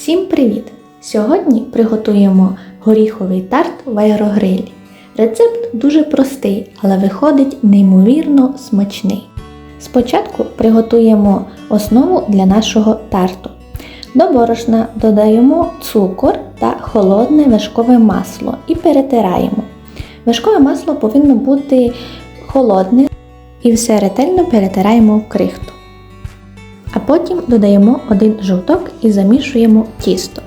Всім привіт! Сьогодні приготуємо горіховий тарт в аерогрилі. Рецепт дуже простий, але виходить неймовірно смачний. Спочатку приготуємо основу для нашого тарту. До борошна додаємо цукор та холодне вершкове масло і перетираємо. Вершкове масло повинно бути холодне і все ретельно перетираємо в крихту. А потім додаємо один жовток і замішуємо тісто.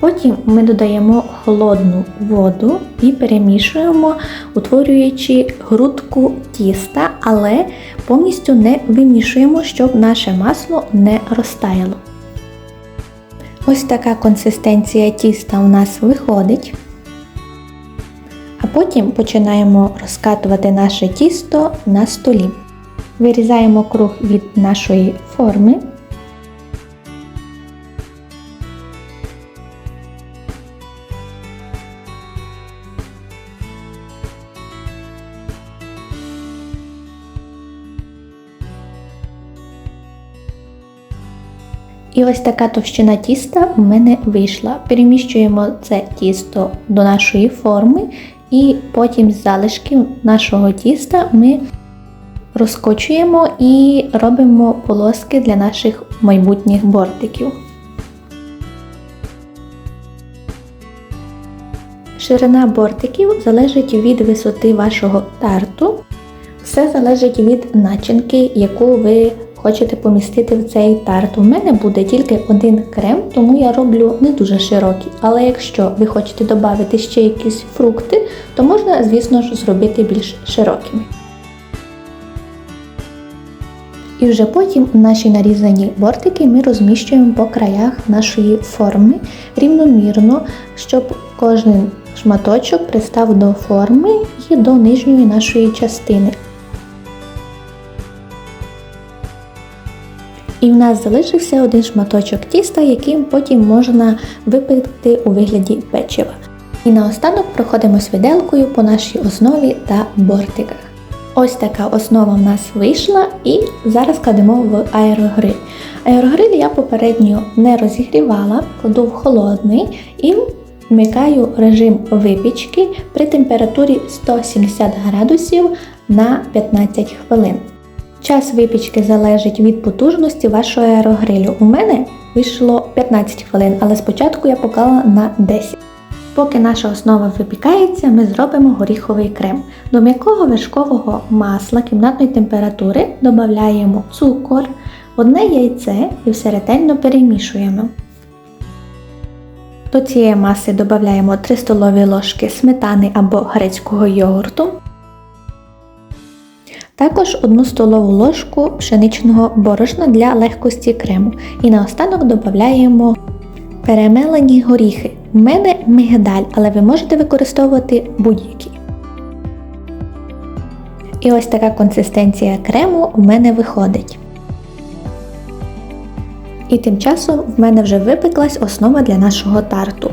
Потім ми додаємо холодну воду і перемішуємо, утворюючи грудку тіста, але повністю не вимішуємо, щоб наше масло не розтаяло. Ось така консистенція тіста у нас виходить. А потім починаємо розкатувати наше тісто на столі. Вирізаємо круг від нашої форми. І ось така товщина тіста у мене вийшла. Переміщуємо це тісто до нашої форми, і потім з залишків нашого тіста ми розкочуємо і робимо полоски для наших майбутніх бортиків. Ширина бортиків залежить від висоти вашого тарту. Все залежить від начинки, яку ви хочете помістити в цей тарт. У мене буде тільки один крем, тому я роблю не дуже широкий. Але якщо ви хочете додати ще якісь фрукти, то можна, звісно ж, зробити більш широкими. І вже потім наші нарізані бортики ми розміщуємо по краях нашої форми рівномірно, щоб кожен шматочок пристав до форми і до нижньої нашої частини. І в нас залишився один шматочок тіста, яким потім можна випекти у вигляді печива. І наостанок проходимось виделкою по нашій основі та бортиках. Ось така основа в нас вийшла, і зараз кладемо в аерогриль. Аерогриль я попередньо не розігрівала, кладу в холодний і вмикаю режим випічки при температурі 170 градусів на 15 хвилин. Час випічки залежить від потужності вашого аерогрилю. У мене вийшло 15 хвилин, але спочатку я поклала на 10. Поки наша основа випікається, ми зробимо горіховий крем. До м'якого вершкового масла кімнатної температури додаємо цукор, одне яйце і все ретельно перемішуємо. До цієї маси додаємо 3 столові ложки сметани або грецького йогурту. Також 1 столову ложку пшеничного борошна для легкості крему. І наостанок додаємо перемелені горіхи. У мене мигдаль, але ви можете використовувати будь-які. І ось така консистенція крему у мене виходить. І тим часом в мене вже випеклась основа для нашого тарту.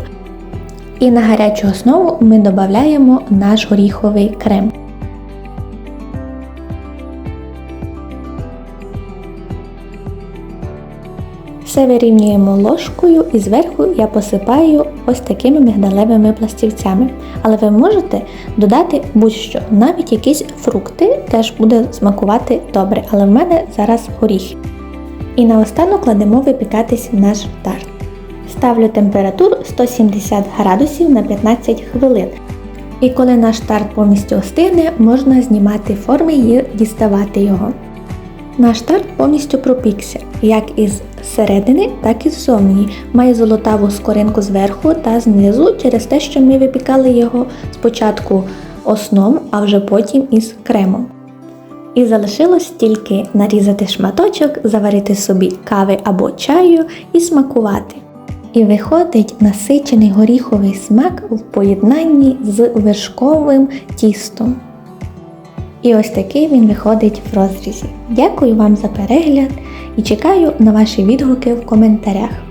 І на гарячу основу ми додаємо наш горіховий крем. Все вирівнюємо ложкою і зверху я посипаю ось такими мигдалевими пластівцями. Але ви можете додати будь-що, навіть якісь фрукти теж буде смакувати добре, але в мене зараз горіхи. І наостанок кладемо випікатись наш тарт. Ставлю температуру 170 градусів на 15 хвилин. І коли наш тарт повністю остигне, можна знімати форми і діставати його. Наш тарт повністю пропікся, як із середини, так і ззовні. Має золотаву скоринку зверху та знизу через те, що ми випікали його спочатку основ, а вже потім із кремом. І залишилось тільки нарізати шматочок, заварити собі кави або чаю і смакувати. І виходить насичений горіховий смак в поєднанні з вершковим тістом. І ось такий він виходить в розрізі. Дякую вам за перегляд і чекаю на ваші відгуки в коментарях.